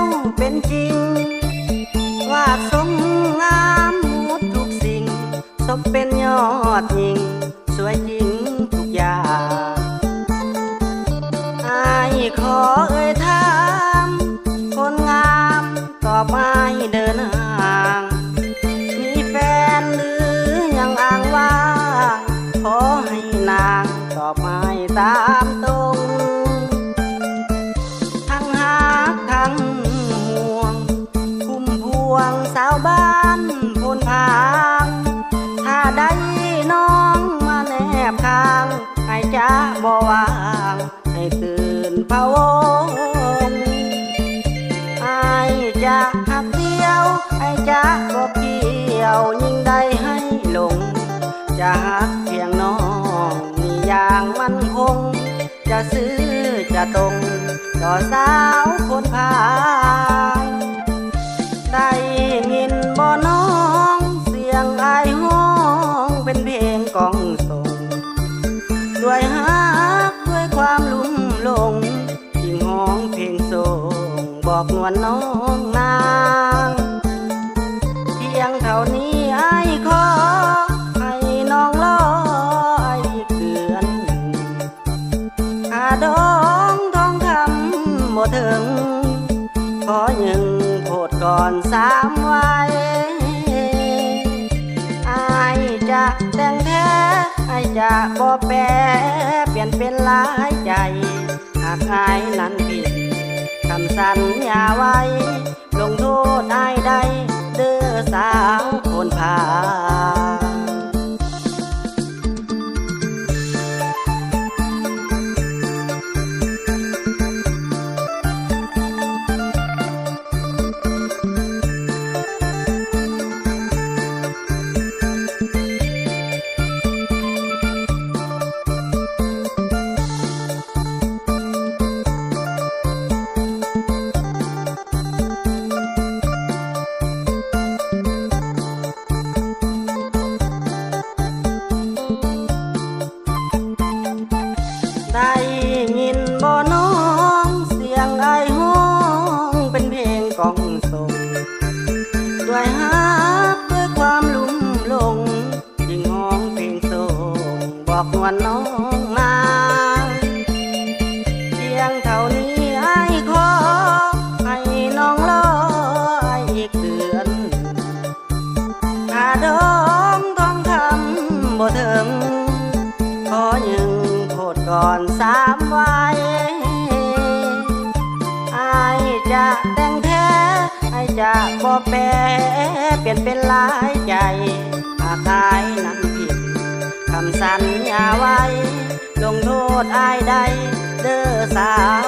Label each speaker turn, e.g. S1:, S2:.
S1: วเป็ง่างมหดทุกสิ่ง สมเป็นยอดหญิง สวยจริงทุกอย่างอาขอเอ่ยถาม คนงามตอบไม่เดินห่าง มีแฟนหรือยังอ้างว่า ขอให้นางตอบไม่ตาม สาวบ้านพนพางถ้าได้น้องมาแนบข้างให้จ้าบ่วางให้ตื่นพะวงไอ้จะหักเดียวไอ้จะบ่เกี่ยวยิ่งได้ให้หลงจะหักเพียงน้องมีอย่างมันคง จะซื้อจะตรงต่อสาวคนพาไอกนวลน้องนางเพียงเท่านี้ไอ้ขอให้น้องรอไอ้อีกเดือนหนึ่งค่าดองทองคำบ่ถึง ขอยังโพดก่อนสามวัยไอายจะแต่งแท้ไอายจะบ่แปรเปลี่ยนเป็นหลายใจหากไอายนั้น สัญญาไว้ ลงโทษได้ได้เด้อสาวคนพา กล่องส่งด้วยฮักด้วยความลุ่มหลงยิ่งห้องเพลงส่งบอกนวลน้องนาเพียงเท่านี้ไอ้ขอให้น้องรอไอ้อีกเดือนถ้าดองทองคำบ่ถึงขอยังโพดก่อนสามวัย จะขอแปรเปลี่ยนเป็นหลายใจหากอายนั้นผิดคำสัญญาไว้ ลงโทษอายใดเด้อสาว